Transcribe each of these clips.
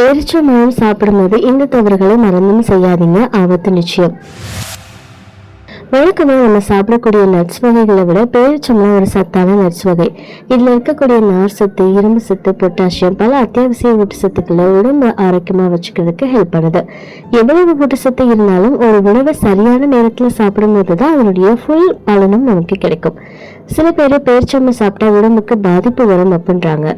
பேரிச்சம்பழம் சாப்பிடும்போது இந்த தவறுகளை மறந்தும் செய்யாதீங்க ஆபத்து நிச்சயம் வழக்கமாக நம்ம சாப்பிடக்கூடிய நட்ஸ் வகைகளை விட பேரிச்சம்பழம் ஒரு சத்தான நட்ஸ் வகை இதில் இருக்கக்கூடிய நார் சத்து இரும்பு சத்து பொட்டாசியம் பல அத்தியாவசிய ஊட்டச்சத்துக்களை உடம்பு ஆரோக்கியமாக வச்சுக்கிறதுக்கு ஹெல்ப் பண்ணுது எவ்வளவு ஊட்டச்சத்து இருந்தாலும் ஒரு உணவை சரியான நேரத்தில் சாப்பிடும்போது தான் அதனுடைய ஃபுல் பலனும் நமக்கு கிடைக்கும் சில பேர் பேரிச்சம்பழம் சாப்பிட்டா உடம்புக்கு பாதிப்பு வரும் அப்படின்றாங்க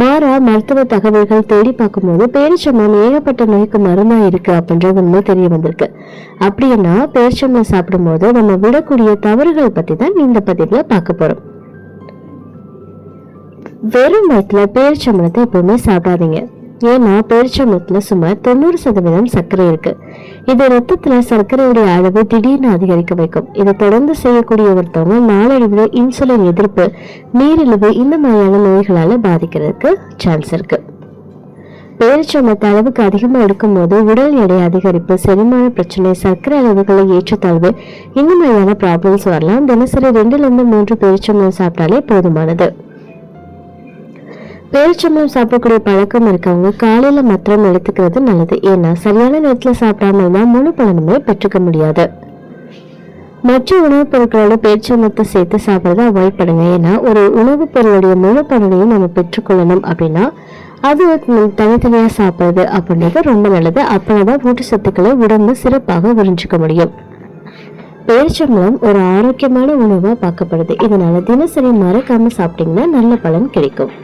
மாறா மருத்துவ தகவல்கள் தேடி பார்க்கும்போது பேரிச்சம்பழம் ஏகப்பட்ட நோய்க்கு மருந்தா இருக்கு அப்படின்ற உண்மை தெரிய வந்திருக்கு. அப்படின்னா பேரிச்சம்பழம் சாப்பிடும்போது நம்ம விடக்கூடிய தவறுகள் பத்தி தான் இந்த பதிவுல பார்க்க போறோம். வெறும் வயிற்றுல பேரிச்சம்பழத்தை எப்பவுமே சாப்பிடாதீங்க. ஏன்னா பேரிச்சம்பழத்துல சுமார் தொண்ணூறு சதவீதம் சர்க்கரை இருக்கு. இது ரத்தத்துல சர்க்கரையுடைய அளவு திடீர்னு அதிகரிக்க வைக்கும். இதை தொடர்ந்து செய்யக்கூடிய ஒருத்தவங்க நாளடைவில் இன்சுலின் எதிர்ப்பு நீரிழிவு இந்த மாதிரியான நோய்களால பாதிக்கிறதுக்கு சான்ஸ் இருக்கு. பேரிச்சம்பழத்தை அளவுக்கு அதிகமாக எடுக்கும்போது உடல் எடை அதிகரிப்பு செரிமான பிரச்சனை சர்க்கரை அளவுகளை ஏற்றத்தாழ்வு இந்த மாதிரியான ப்ராப்ளம்ஸ் வரலாம். தினசரி ரெண்டுல இருந்து மூன்று பேரிச்சம்பழம் சாப்பிட்டாலே போதுமானது. பேரிச்சம்பழம் சாப்பிடக்கூடிய பழக்கம் இருக்கவங்க காலையில மாத்திரம் எடுத்துக்கிறது நல்லது. ஏன்னா சரியான நேரத்துல சாப்பிடாம இருந்தா முழு பலனுமே பெற்றுக்க முடியாது. மற்ற உணவுப் பொருட்களோட பேரிச்சம்பழத்தை சேர்த்து சாப்பிட்றத அவாய்ட் பண்ணுங்க. ஏன்னா ஒரு உணவுப் பொருளுடைய முழு பலனையும் நம்ம பெற்றுக்கொள்ளணும் அப்படின்னா அது தனித்தனியாக சாப்பிட்றது அப்படின்றது ரொம்ப நல்லது. அப்போதான் ஊட்டச்சத்துக்களை உடம்பு சிறப்பாக உறிஞ்சிக்க முடியும். பேரிச்சம்பழம் ஒரு ஆரோக்கியமான உணவாக பார்க்கப்படுது. இதனால தினசரி மறக்காம சாப்பிட்டீங்கன்னா நல்ல பலன் கிடைக்கும்.